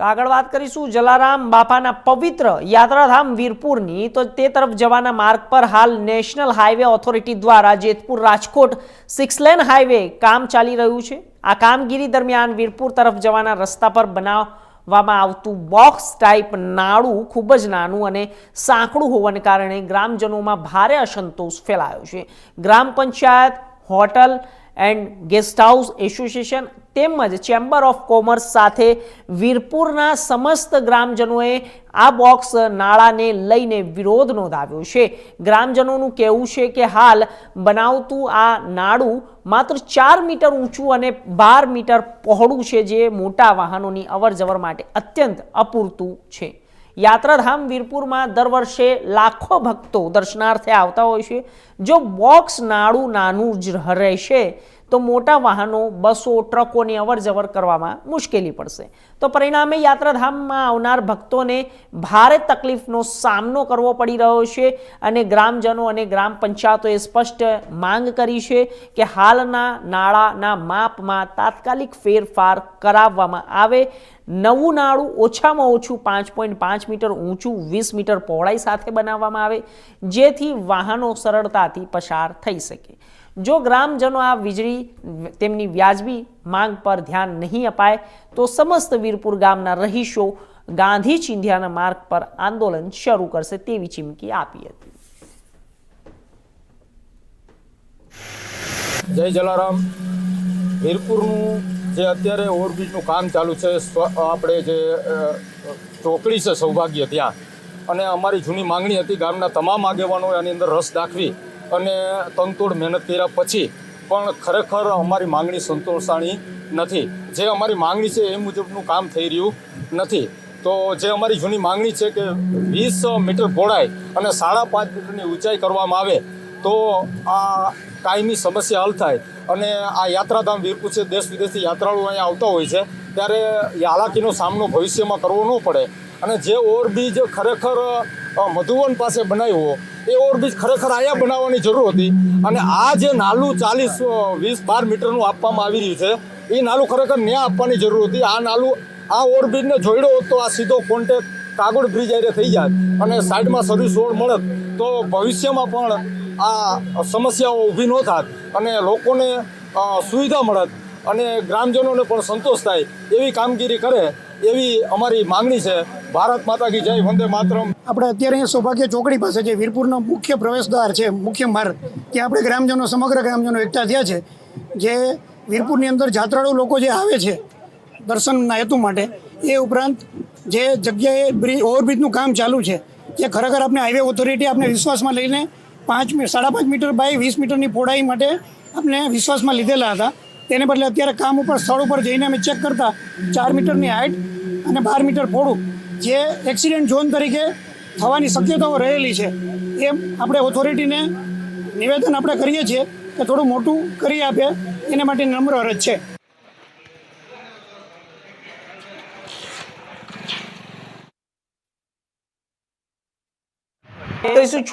તો આગળ વાત કરીશું જલારામ બાપાના પવિત્ર યાત્રાધામ વીરપુરની. તો તે તરફ જવાના માર્ગ પર હાલ નેશનલ હાઈવે ઓથોરિટી દ્વારા Jetpur Rajkot six lane highway કામ ચાલી રહ્યું છે. આ કામગીરી દરમિયાન વીરપુર તરફ જવાના રસ્તા પર બનાવવામાં આવતું બોક્સ ટાઈપ નાળું ખૂબ જ નાનું અને સાંકડું હોવાને કારણે ગ્રામજનોમાં ભારે અસંતોષ ફેલાયો છે. Gram panchayat, hotel and guest house association તેમજ ચેમ્બર ઓફ કોમર્સ સાથે વીરપુરના સમસ્ત ગ્રામજનોએ આ બોક્સ નાળાને લઈને વિરોધ નોંધાવ્યો છે. ગ્રામજનોનું કહેવું છે કે હાલ બનાવતું આ નાળું માત્ર ચાર મીટર ઊંચું અને બાર મીટર પહોળું છે, જે મોટા વાહનોની અવરજવર માટે અત્યંત અપૂરતું છે. યાત્રાધામ વીરપુરમાં દર વર્ષે લાખો ભક્તો દર્શનાર્થે આવતા હોય છે. જો બોક્સ નાડું નાનું જ રહેશે તો મોટા વાહનો, બસો, ટ્રકોની અવરજવર કરવામાં મુશ્કેલી પડશે. તો પરિણામે યાત્રાધામમાં આવનાર ભક્તોને ભારે તકલીફનો સામનો કરવો પડી રહ્યો છે અને ગ્રામજનો અને ગ્રામ પંચાયતોએ સ્પષ્ટ માંગ કરી છે કે હાલના નાળાના માપમાં તાત્કાલિક ફેરફાર કરાવવામાં આવે. નવું નાળું ઓછામાં ઓછું પાંચ પોઈન્ટ પાંચ મીટર ઊંચું વીસ મીટર પહોળાઈ સાથે બનાવવામાં આવે, જેથી વાહનો સરળતાથી પસાર થઈ શકે. જો ગ્રામજનો આ વીજળી તેમની વ્યાજબી માંગ પર ધ્યાન નહીં અપાય, તો સમસ્ત વીરપુર ગામના રહીશો ગાંધી ચિંધ્યાના માર્ગ પર આંદોલન શરૂ કરશે તેવી ચીમકી આપી હતી. જય જલારામ. વીરપુરનું જે અત્યારે ઓવરબ્રિજનું કામ ચાલુ છે આપણે જે ચોકડી છે, સૌભાગ્ય ત્યાં. અને અમારી જૂની માંગણી હતી ગામના તમામ આગેવાનોએ આની અંદર રસ દાખવી. અને તંતુડ મહેનત કર્યા પછી પણ ખરેખર અમારી માંગણી સંતોષાણી નથી. જે અમારી માંગણી છે એ મુજબનું કામ થઈ રહ્યું નથી. તો જે અમારી જૂની માંગણી છે કે વીસ મીટર પહોળાઈ અને સાડા પાંચ મીટરની ઊંચાઈ કરવામાં આવે, તો આ કાયમી સમસ્યા હલ થાય. અને આ યાત્રાધામ વીરપુર છે, દેશ વિદેશથી યાત્રાળુઓ અહીંયા આવતા હોય છે, ત્યારે હાલાકીનો સામનો ભવિષ્યમાં કરવો ન પડે. અને જે ઓવરબ્રિજ ખરેખર મધુવન પાસે બનાવ્યો, એ ઓવરબ્રિજ ખરેખર અહીંયા બનાવવાની જરૂર હતી. અને આ જે નાલું ચાલીસ વીસ બાર મીટરનું આપવામાં આવી રહ્યું છે, એ નાલું ખરેખર ન્યા આપવાની જરૂર હતી. આ નાલું, આ ઓવરબ્રિજને જોડ્યો હોત તો આ સીધો કોન્ટેક્ટ કાગળ બ્રિજ આરે થઈ જાય અને સાઈડમાં સર્વિસ રોડ મળત તો ભવિષ્યમાં પણ આ સમસ્યાઓ ઊભી ન થાત અને લોકોને સુવિધા મળત અને ગ્રામજનોને પણ સંતોષ થાય એવી કામગીરી કરે એવી અમારી માંગણી છે. ભારત માતા કી જય, વંદે માતરમ. આપણે અત્યારે અહીંયા સૌભાગ્ય ચોકડી પાસે જે વીરપુરનો મુખ્ય પ્રવેશદ્વાર છે, મુખ્ય માર્ગ, ત્યાં આપણે ગ્રામજનો, સમગ્ર ગ્રામજનો એકઠા થયા છે. જે વીરપુરની અંદર જાત્રાળુ લોકો જે આવે છે, દર્શનના હેતુ માટે, એ ઉપરાંત જે જગ્યાએ બ્રિજ ઓવરબ્રિજનું કામ ચાલુ છે, જે ખરેખર આપણે હાઈવે ઓથોરિટી આપણે વિશ્વાસમાં લઈને પાંચ સાડા પાંચ મીટર બાય વીસ મીટરની પહોળાઈ માટે આપણે વિશ્વાસમાં લીધેલા હતા. તેને બદલે અત્યારે કામ ઉપર, સ્થળ ઉપર જઈને અમે ચેક કરતા ચાર મીટરની હાઇટ અને બાર મીટર પહોળું જે એક્સિડન્ટ ઝોન તરીકે થવાની શક્યતાઓ રહેલી છે. એમ આપણે ઓથોરિટીને નિવેદન આપણે કરીએ છીએ કે થોડું મોટું કરી આપે, એના માટે નમ્ર અરજ છે. શું